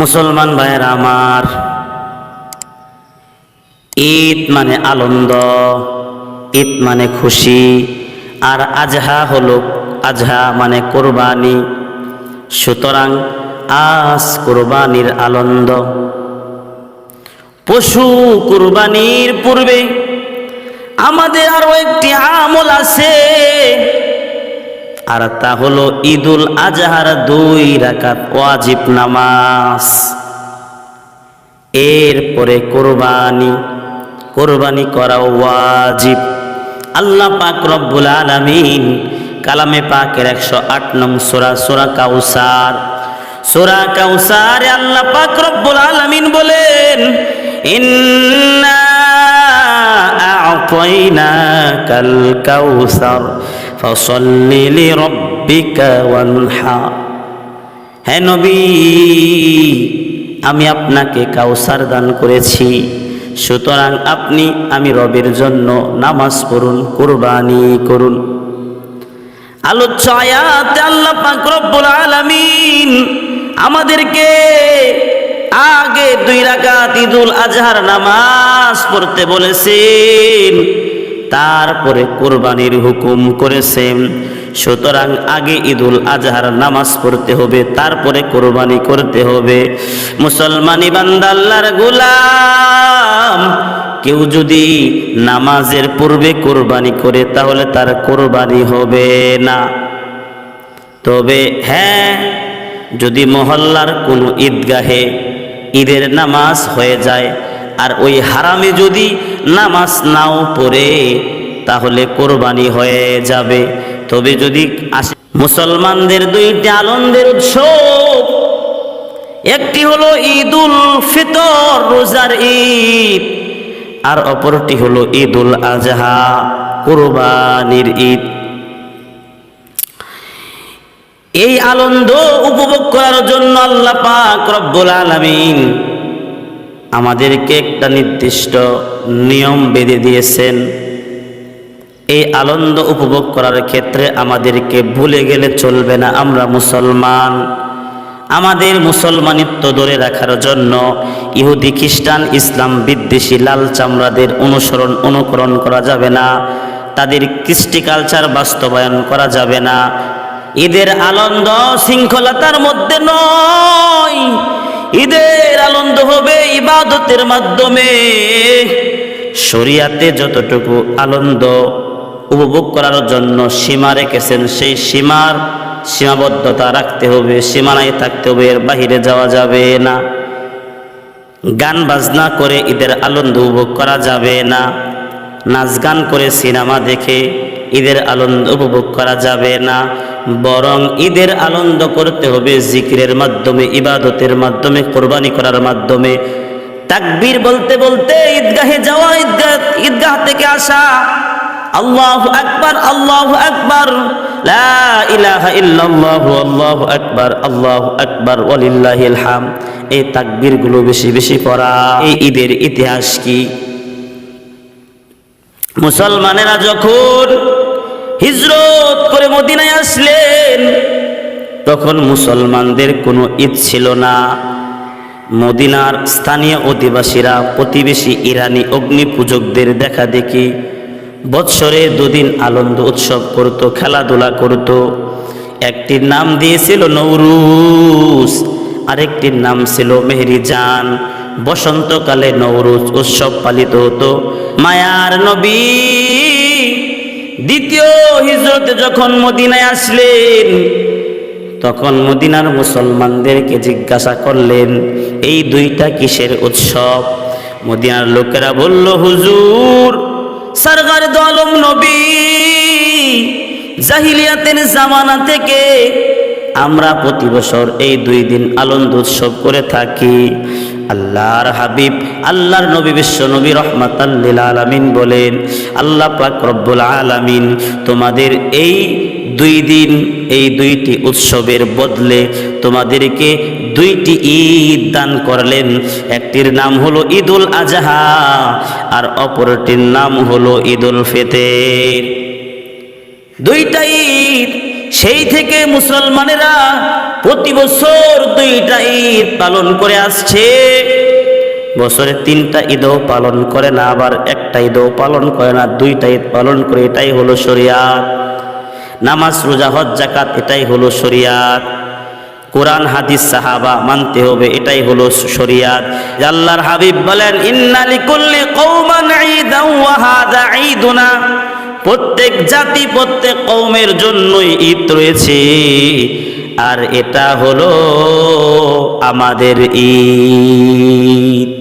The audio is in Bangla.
মুসলমান ভাইয়ের আমার। ঈদ মানে আনন্দ, ঈদ মানে খুশি, আর আজহা হলো, আজহা মানে কোরবানি। সুতরাং আজ কোরবানির আনন্দ। পশু কোরবানির পূর্বে আমাদের আরও একটি আমল আছে। আর তা হলো ঈদুল আজহার দুই রাকাত ওয়াজিব নামাজ। এরপরে কোরবানি কোরবানি করা ওয়াজিব। আল্লাহ পাক রব্বুল আলামিন কালামে পাকের একশো আট নং সোরা সোরা কাউসার, সোরা কাউসারে আল্লাহ পাক রব্বুল আলামিন বলেন, ইন্না আ'তাইনাকাল কাউসার ফসল্লি লিরাব্বিকা ওয়ানহার হে নবী, আমি আপনাকে কাউসার দান করেছি। সুতরাং আপনি, আমি রবের জন্য নামাজ পড়ুন, কোরবানি করুন। আলোচ্য আয়াতে আল্লাহ পাক রব্বুল আলামিন আমাদেরকে আগে দুই রাকাত ঈদুল আজহার নামাজ পড়তে বলেছেন, তারপরে কোরবানির হুকুম করেছেন। সুতরাং আগে ঈদুল আজহার নামাজ পড়তে হবে, তারপরে কোরবানি করতে হবে। মুসলমানি বান্দাল্লার গোলাম, কেউ যদি নামাজের পূর্বে কোরবানি করে, তাহলে তার কোরবানি হবে না। তবে হ্যাঁ যদি মহল্লার কোনো ঈদগাহে ঈদের নামাজ হয়ে যায়। আর ওই হারামে যদি নামাজ নাও পড়ে, তাহলে কোরবানি হয়ে যাবে। তবে যদি আসে মুসলমানদের দুইটি আনন্দের উৎসব, একটি হলো ঈদুল ফিতর, রোজার ঈদ, আর অপরটি হলো ঈদুল আজহা, কোরবানির ঈদ। এই আনন্দ উপভোগ করার জন্য আল্লাহ পাক রব্বুল আলামিন আমাদেরকে একটা নির্দিষ্ট নিয়ম বেঁধে দিয়েছেন। এই আনন্দ উপভোগ করার ক্ষেত্রে আমাদেরকে ভুলে গেলে চলবে না, আমরা মুসলমান। আমাদের মুসলমানিত্ব ধরে রাখার জন্য ইহুদি, খ্রিস্টান, ইসলাম, বিদ্বেষী, লাল চামড়াদের অনুসরণ, অনুকরণ করা যাবে না। তাদের কৃষ্টি কালচার বাস্তবায়ন করা যাবে না। ঈদের আনন্দ শৃঙ্খলতার মধ্যে নয়। ঈদের আনন্দ হবে ইবাদতের মাধ্যমে। শরিয়াতে যতটুকু আনন্দ উপভোগ করার জন্য সীমা রেখেছেন, সেই সীমার সীমাবদ্ধতা রাখতে হবে, সীমানায় থাকতে হবে, এর বাহিরে যাওয়া যাবে না। গান বাজনা করে ঈদের আনন্দ উপভোগ করা যাবে না। নাচ গান করে সিনেমা দেখে ঈদের আনন্দ উপভোগ করা যাবে না। বরং ঈদের আনন্দ করতে হবে জিকিরের মাধ্যমে, ইবাদতের মাধ্যমে, কোরবানি করার মাধ্যমে। তাকবীর বলতে বলতে ঈদগাহে যাওয়া ঈদগাহ ঈদগাহ থেকে আসা, আল্লাহ আকবার আল্লাহ আকবার আল্লাহু এই বেশি বেশি এই ঈদের ইতিহাস কি? মুসলমানেরা যখন হিজরত করে মদিনায় আসলেন। তখন মুসলমানদের কোনো ঈদ ছিল না। মদিনার স্থানীয় অধিবাসীরা, প্রতিবেশী ইরানি অগ্নি পূজকদের দেখা দেখি বৎসরে দুদিন আনন্দ উৎসব করত, খেলাধুলা করত। একটির নাম দিয়েছিল নৌরুজ আরেকটির নাম ছিল মেহরিজান। বসন্তকালে নৌরুজ উৎসব পালিত হতো। মায়ার নবী দ্বিতীয় হিজরতে যখন মদিনায় আসলেন, তখন মদিনার মুসলমানদেরকে জিজ্ঞাসা করলেন, এই দুইটা কিসের উৎসব? মদিনার লোকেরা বলল, হুজুর সরকার দলম নবী, জাহিলিয়াতের জামানা থেকে আমরা প্রতি বছর এই দুই দিন আনন্দ উৎসব করে থাকি। আল্লাহর হাবিব, আল্লাহর নবী বিশ্ব নবী রহমাতাল্লিল আলামিন বলেন, আল্লাহ পাক রব্বুল আলামিন তোমাদের এই দুই দিন, এই দুইটি উৎসবের বদলে তোমাদেরকে দুইটি ঈদ দান করলেন। একটির নাম হলো ঈদুল আজহা আর অপরটির নাম হলো ঈদুল ফিতর। দুইটা ঈদ সেই থেকে মুসলমানেরা প্রতি বছর দুইটা ঈদ পালন করে আসছে। বছরে তিনটা ঈদও পালন করে না, আবার একটা ঈদও পালন করে না, দুইটা ঈদ পালন করে, এটাই হলো শরিয়াত। নামাজ, রোজা, হজ জাকাত এটাই হলো শরিয়াত। কোরআন, হাদিস, সাহাবা, মানতে হবে, এটাই হলো শরিয়াত। আল্লাহর হাবিব বলেন ইন্নালি কুল্লি কওমান ঈদান ওয়া হাযা ঈদুনা। প্রত্যেক জাতি প্রত্যেক কৌমের জন্যই ঈদ রয়েছে। আর এটা হলো আমাদের ঈদ।